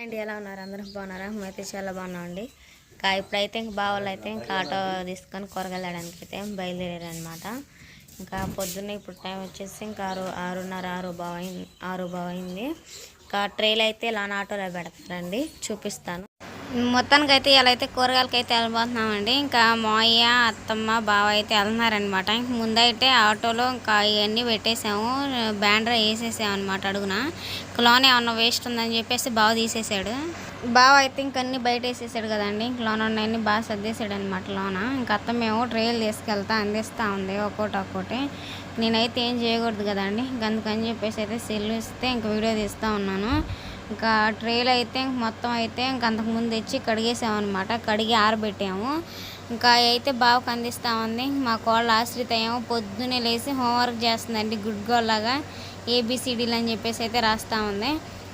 అండి ఎలా ఉన్నారు? అందరూ బాగున్నారా? మేమైతే చాలా బాగున్నామండి ఇంకా ఇప్పుడైతే ఇంకా బావాళ్ళు అయితే ఇంకా ఆటో తీసుకొని కూరగాయలడానికి అయితే బయలుదేరారనమాట ఇంకా పొద్దున్నే ఇప్పుడు టైం వచ్చేసి ఇంకా ఆరు ఆరున్నర ఆరు బావైంది ఆరు బావైంది అయింది. ఇంకా ట్రైల్ అయితే ఇలా ఆటోలో పెడతారండి. చూపిస్తాను. మొత్తానికి అయితే ఇలా అయితే కూరగాయలకి అయితే వెళ్ళిపోతున్నామండి ఇంకా మాయ అత్తమ్మ బావ అయితే వెళ్తున్నారనమాట ఇంక ముందైతే ఆటోలో ఇంకా ఇవన్నీ పెట్టేసాము. బ్యాండ్రా వేసేసాము అనమాట అడుగున. లోన్ ఏమన్నా వేస్ట్ ఉందని చెప్పేసి బావ తీసేసాడు. బావ అయితే ఇంక అన్ని బయట వేసేసాడు కదండి. ఇంక లోన ఉన్నాయన్నీ బాగా సర్దేశాడు అనమాట లోన. ఇంకా అత్తమేమో ట్రైల్ తీసుకెళ్తా అందిస్తూ ఉంది ఒక్కోటి ఒక్కోటి. నేనైతే ఏం చేయకూడదు కదండి. ఇంక అందుకని చెప్పేసి అయితే సెల్ ఇస్తే ఇంక వీడియో తీస్తూ ఉన్నాను. ఇంకా ట్రేలు అయితే మొత్తం అయితే ఇంక అంతకుముందు తెచ్చి కడిగేసామన్నమాట. కడిగి ఆరబెట్టాము. ఇంకా అయితే బాగా కందిస్తూ ఉంది మా కోళ్ళ ఆశ్రిత ఏమో పొద్దున్నే లేచి హోంవర్క్ చేస్తుందండి గుడ్ గోల్ లాగా. ఏబిసిడీలు అని చెప్పేసి అయితే రాస్తూ ఉంది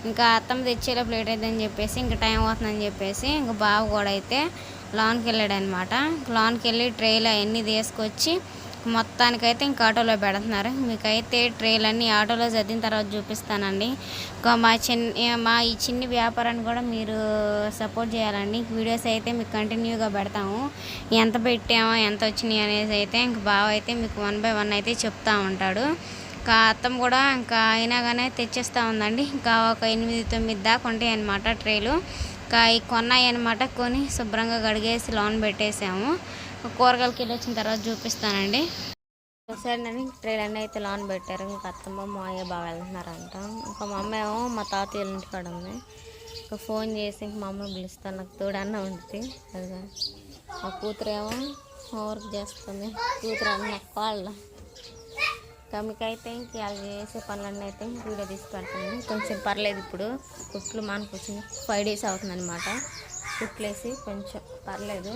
ఇంకా అత్తమ్మ తెచ్చేలా ప్లేట్ అవుతుందని చెప్పేసి ఇంకా టైం అవుతుందని చెప్పేసి ఇంకా బావ కూడా అయితే లాన్కి వెళ్ళాడనమాట లోన్కి లాన్కి వెళ్ళి ట్రేలో అవన్నీ తీసుకొచ్చి మొత్తానికైతే ఇంకా ఆటోలో పెడుతున్నారు. మీకైతే ట్రేలు అన్నీ ఆటోలో చదివిన తర్వాత చూపిస్తానండి. ఇంకా మా చిన్న మా ఈ చిన్ని వ్యాపారాన్ని కూడా మీరు సపోర్ట్ చేయాలండి. వీడియోస్ అయితే మీకు కంటిన్యూగా పెడతాము. ఎంత పెట్టామో ఎంత వచ్చినాయి అనేసి అయితే ఇంక బావ అయితే మీకు వన్ బై వన్ అయితే చెప్తా ఉంటాడు. ఇంకా అత్తం కూడా ఇంకా అయినా కానీ తెచ్చేస్తూ ఉందండి. ఇంకా ఒక ఎనిమిది తొమ్మిది దాకా ఉంటాయి అన్నమాట ట్రేలు. ఇంకా ఈ కొన్నాయి అనమాట కొని శుభ్రంగా కడిగేసి లోన్ పెట్టేసాము. కూరగాయలకి వెళ్ళి వచ్చిన తర్వాత చూపిస్తానండి. ఒకసారి ట్రైల్ అన్నీ అయితే లోన్ పెట్టారు. ఇంకా అత్తమ్మ మాయ బాగా వెళ్తున్నారంట. ఇంకా మా అమ్మ ఏమో మా తాతయ్య ఇంటికాడ ఉంది. ఇంకా ఫోన్ చేసి ఇంక మా అమ్మ పిలుస్తాను. నాకు తోడన్న ఉంటుంది అదిగా. మా కూతురు ఏమో వర్క్ చేస్తుంది. కూతురు అన్న వాళ్ళ ఇంకా ఇంక వాళ్ళు చేసే పనులన్నీ అయితే వీడియో తీసి కొంచెం పర్లేదు ఇప్పుడు. కుట్లు మానుకొచ్చింది ఫైవ్ డేస్ అవుతుంది అనమాట కుట్లేసి కొంచెం పర్లేదు.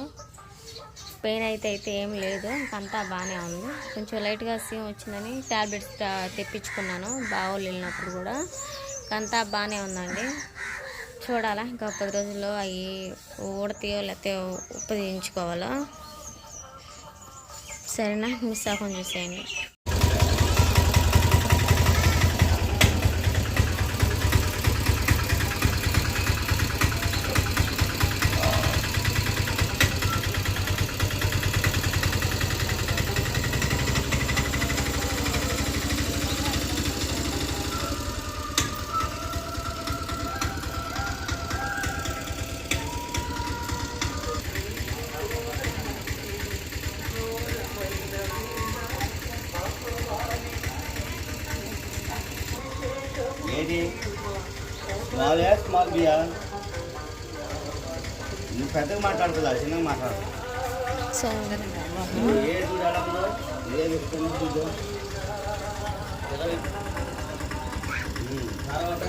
పెయిన్ అయితే అయితే ఏం లేదు. ఇంకంతా బాగానే ఉంది. కొంచెం లైట్గా సీమ్ వచ్చిందని ట్యాబ్లెట్స్ తెప్పించుకున్నాను. బావులు వెళ్ళినప్పుడు కూడా. ఇంకంతా బాగానే ఉందండి. చూడాలా ఇంకా పది రోజుల్లో అవి ఊడతాయో లేకపోతే ఉపయోగించుకోవాలో? సరేనా? మిస్ అవ్వకుండా చూసేయండి. ఏది స్మాల్ ఏ స్మాల్ బియా నువ్వు పెద్దగా మాట్లాడుతుందా చిన్నగా మాట్లాడుతుంది ఏ ఏ తర్వాత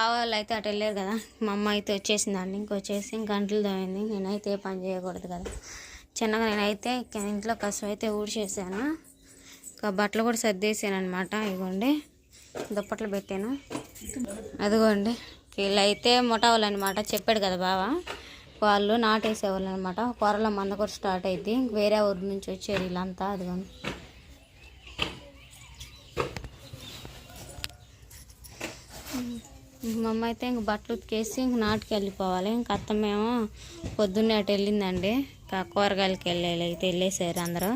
బావ వాళ్ళు అయితే అటు వెళ్ళారు కదా మా అమ్మ అయితే వచ్చేసిందండి ఇంకొచ్చేసి గంటలు తోమింది నేనైతే ఏ పని చేయకూడదు కదా. చిన్నగా నేనైతే ఇంట్లో కసు అయితే ఊడ్చేసాను ఇంకా బట్టలు కూడా సర్దేసాను అనమాట ఇదిగోండి దుప్పట్లు పెట్టాను. అదిగోండి వీళ్ళు అయితే అనమాట చెప్పాడు కదా బావ వాళ్ళు నాటేసేవాళ్ళు అనమాట కూరలో మంద కూడా స్టార్ట్ అయింది వేరే ఊరి నుంచి వచ్చారు వీళ్ళంతా అదిగోండి. మా అమ్మ అయితే ఇంక బట్టలు ఉతికేసి ఇంక నాటుకు వెళ్ళిపోవాలి. ఇంక అత్తమేమో పొద్దున్నే అటు వెళ్ళిందండి. ఇంకా కూరగాయలకి వెళ్ళాలి. అయితే వెళ్ళేసారు అందరూ.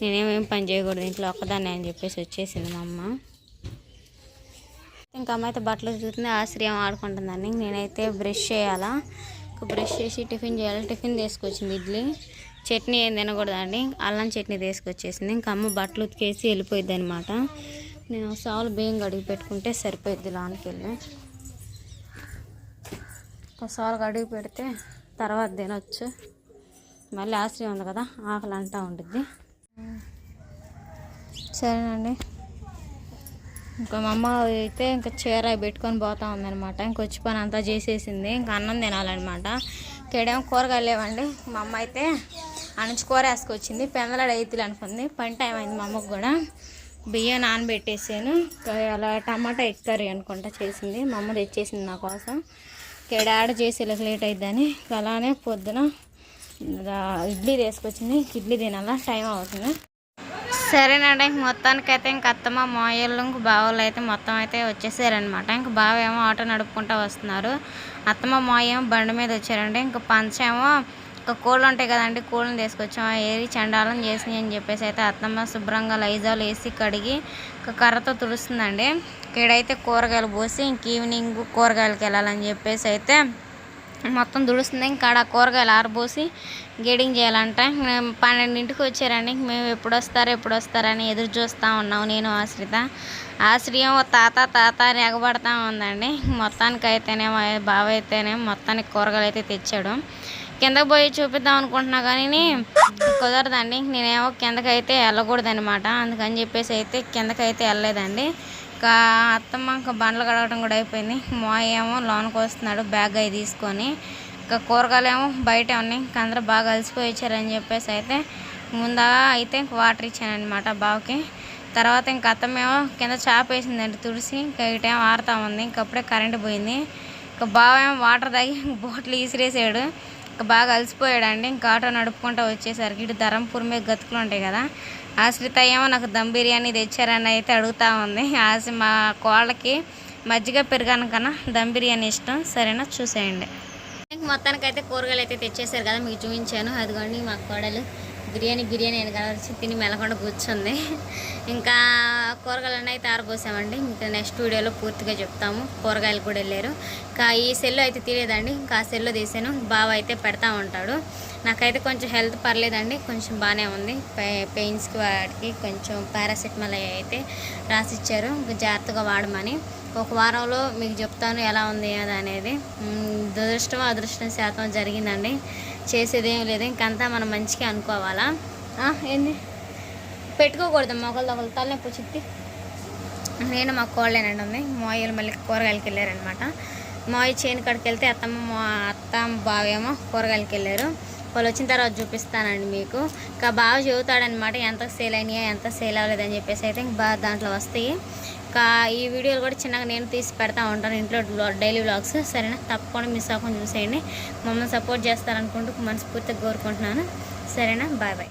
నేనేమేం పని చేయకూడదు. ఇంట్లో ఒక్కదాన్ని అని చెప్పేసి వచ్చేసింది మా అమ్మ. ఇంకా అమ్మ అయితే బట్టలు చూస్తుంది ఆశ్రయం ఆడుకుంటుందండి. నేనైతే బ్రష్ చేయాలా. ఇంకా బ్రష్ చేసి టిఫిన్ చేయాలి. టిఫిన్ తీసుకొచ్చింది ఇడ్లీ. చట్నీ ఏం తినకూడదండి. అల్లం చట్నీ తీసుకొచ్చేసింది. ఇంకా అమ్మ బట్టలు ఉతికేసి వెళ్ళిపోయింది అనమాట నేను సాలు బియ్యం కడిగి పెట్టుకుంటే సరిపోయిద్ది లోనికి వెళ్ళి. ఒకసారి కడిగి పెడితే తర్వాత తినొచ్చు. మళ్ళీ ఆశ్రయం ఉంది కదా ఆకలి అంటూ ఉంటుంది సరేనండి. ఇంకా మా అమ్మ అయితే ఇంకా చీర పెట్టుకొని పోతా ఉందనమాట ఇంక వచ్చి పని అంతా చేసేసింది. ఇంకా అన్నం తినాలన్నమాట. ఇక్కడేమో కూరగాయలు లేవండి. మా అమ్మ అయితే అణచి నుంచి కూర వేసుకొచ్చింది. పెందలాడు అయితే అనుకుంది. పని టైం అయింది మా అమ్మకు కూడా. బియ్యం నానబెట్టేసాను. అలా టమాటా ఎగ్ కర్రీ అనుకుంటా చేసింది. మా అమ్మ తెచ్చేసింది నా కోసం. ఇక్కడ యాడ్ చేసి ఇలా లేట్ అయిద్దని అలానే పొద్దున ఇడ్లీ తీసుకొచ్చింది. ఇడ్లీ తినాలా? టైం అవుతుంది. సరేనండి ఇంక మొత్తానికైతే ఇంక అత్తమ్మ మాయలు ఇంక బావలు అయితే మొత్తం అయితే వచ్చేసారనమాట ఇంక బావ ఏమో ఆటో నడుపుకుంటూ వస్తున్నారు. అత్తమ్మ మాయ ఏమో బండి మీద వచ్చారండి. ఇంక పంచేమో ఇంకా కోళ్ళు ఉంటాయి కదండి కోళ్ళని తీసుకొచ్చాం. ఏరి చండాలం చేసినాయి అని చెప్పేసి అయితే అత్తమ్మ శుభ్రంగా లైజాలు వేసి కడిగి ఒక కర్రతో తుడుస్తుందండి. ఇక్కడైతే కూరగాయలు పోసి ఇంక ఈవినింగ్ కూరగాయలకి వెళ్ళాలని చెప్పేసి అయితే మొత్తం దుడుస్తుంది. ఇంకా ఆడ కూరగాయలు ఆరబోసి గేడింగ్ చేయాలంట. పన్నెండింటికి వచ్చారండి. ఇంక మేము ఎప్పుడు వస్తారు ఎప్పుడు వస్తారని ఎదురు చూస్తూ ఉన్నాం నేను ఆశ్రిత. ఆశ్రయం తాత తాత అని ఎగబడతా ఉందండి. మొత్తానికి అయితేనేమో బావ అయితేనే మొత్తానికి కూరగాయలు అయితే తెచ్చాడు. కిందకి పోయి చూపిద్దాం అనుకుంటున్నా కానీ కుదరదండి. నేనేమో కిందకి అయితే వెళ్ళకూడదనమాట అందుకని చెప్పేసి అయితే కిందకి అయితే వెళ్ళలేదండి. ఇంకా అత్తమ్మ ఇంకా బండ్లు కడగడం కూడా అయిపోయింది. మా ఏమో లోనికి వస్తున్నాడు బ్యాగ్ అవి తీసుకొని. ఇంకా కూరగాయలు ఏమో బయట ఉన్నాయి ఇంకా అందరూ బాగా అలసిపోయి వచ్చారని చెప్పేసి అయితే ముందా అయితే ఇంక వాటర్ ఇచ్చానమాట బావకి. తర్వాత ఇంక అత్తమేమో కింద చాప వేసిందండి తుడిసి ఇంకా ఇటేమో ఆరుతా ఉంది ఇంక అప్పుడే కరెంట్ పోయింది. ఇంకా బావ ఏమో వాటర్ తాగి బోట్లు ఈసిరేసాడు ఇంకా బాగా అలసిపోయాడండి ఇంకా ఆటో నడుపుకుంటూ వచ్చేసరికి ఇటు ధరంపూర్ మీద గతుకులు ఉంటాయి కదా ఆశ్రిత ఏమో నాకు దమ్ బిర్యానీ తెచ్చారని అయితే అడుగుతా ఉంది. ఆశ మా కోళ్ళకి మజ్జిగ పెరగాను కన్నా దమ్ బిర్యానీ ఇష్టం. సరేనా? చూసేయండి. మొత్తానికి అయితే కూరగాయలు అయితే తెచ్చేసారు కదా మీకు చూపించాను. అదిగోండి మా కోడలు. బిర్యానీ బిర్యానీ అని కలిసి తిని మెలకుండా కూర్చుంది. ఇంకా కూరగాయలు అయితే ఆరబోసామండి. ఇంకా నెక్స్ట్ వీడియోలో పూర్తిగా చెప్తాము. కూరగాయలు కూడా వెళ్ళారు. ఇంకా ఈ సెల్లో అయితే తీయలేదండి. ఇంకా ఆ సెల్లో తీసాను. బావ అయితే పెడతా ఉంటాడు. నాకైతే కొంచెం హెల్త్ పర్లేదండి కొంచెం బాగానే ఉంది. పె- పెయిన్స్కి వాటికి కొంచెం పారాసెటమాల్ అయితే రాసిచ్చారు జాగ్రత్తగా వాడమని. ఒక వారంలో మీకు చెప్తాను ఎలా ఉంది అది అనేది. దురదృష్టం అదృష్టం శాతం జరిగిందండి. చేసేదేం లేదు ఇంకంతా మనం మంచిగా అనుకోవాలా? ఏంది? పెట్టుకోకూడదు మొక్కలు ఒకళ్ళు తలనొప్పి వచ్చింది నేను మా కోళ్ళేనండి ఉంది. మోయలు మళ్ళీ కూరగాయలకి వెళ్ళారనమాట మోయ చేను కాడికి వెళ్తే అత్తమ్మ మా అత్త బావేమో కూరగాయలకి వెళ్ళారు. వాళ్ళు వచ్చిన తర్వాత చూపిస్తానండి మీకు. ఇంకా బాగా చెబుతాడనమాట ఎంత సేల్ అయినాయా ఎంత సేల్ అవ్వలేదని చెప్పేసి అయితే ఇంక బాగా దాంట్లో వస్తాయి. ఇంకా ఈ వీడియోలు కూడా చిన్నగా నేను తీసి పెడతా ఉంటాను ఇంట్లో డైలీ వ్లాగ్స్. సరేనా? తప్పకుండా మిస్ అవ్వకుండా చూసేయండి. మమ్మల్ని సపోర్ట్ చేస్తారనుకుంటూ మనస్ఫూర్తిగా కోరుకుంటున్నాను. సరేనా? Bye bye.